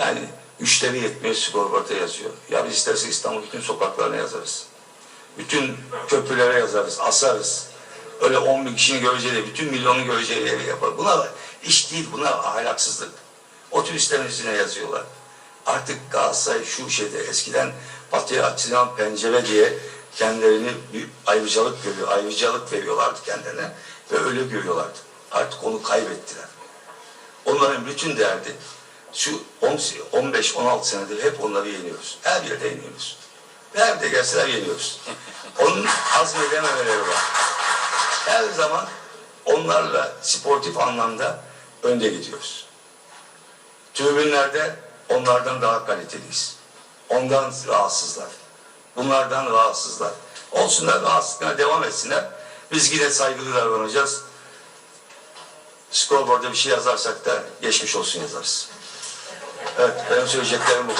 Yani üçte bir yetmiyor skorboarda yazıyor. Ya biz istersek İstanbul bütün sokaklarına yazarız. Bütün köprülere yazarız, asarız. Öyle 10 bin kişinin göreceği de bütün milyonun göreceği yere yapar. Buna iş değil, buna ahlaksızlık. Otobüslerin üstüne yazıyorlar. Artık Galatasaray şu şeyde eskiden batıya açılan pencere diye kendilerini bir ayrıcalık görüyor, ayrıcalık veriyorlardı kendilerine ve öyle görüyorlardı. Artık onu kaybettiler. Onların bütün derdi şu 15-16 senedir hep onları yeniyoruz. Her yerde yeniyoruz. Nerede gelseler yeniyoruz. Onun hazmedememeleri var. Her zaman onlarla sportif anlamda önde gidiyoruz. Tribünlerde onlardan daha kaliteliyiz. Ondan rahatsızlar. Bunlardan rahatsızlar. Olsunlar rahatsızlıklarına devam etsinler. Biz yine saygılı davranacağız. Skorboard'a bir şey yazarsak da geçmiş olsun yazarız. Evet, benim söyleyeceklerim bu kadar.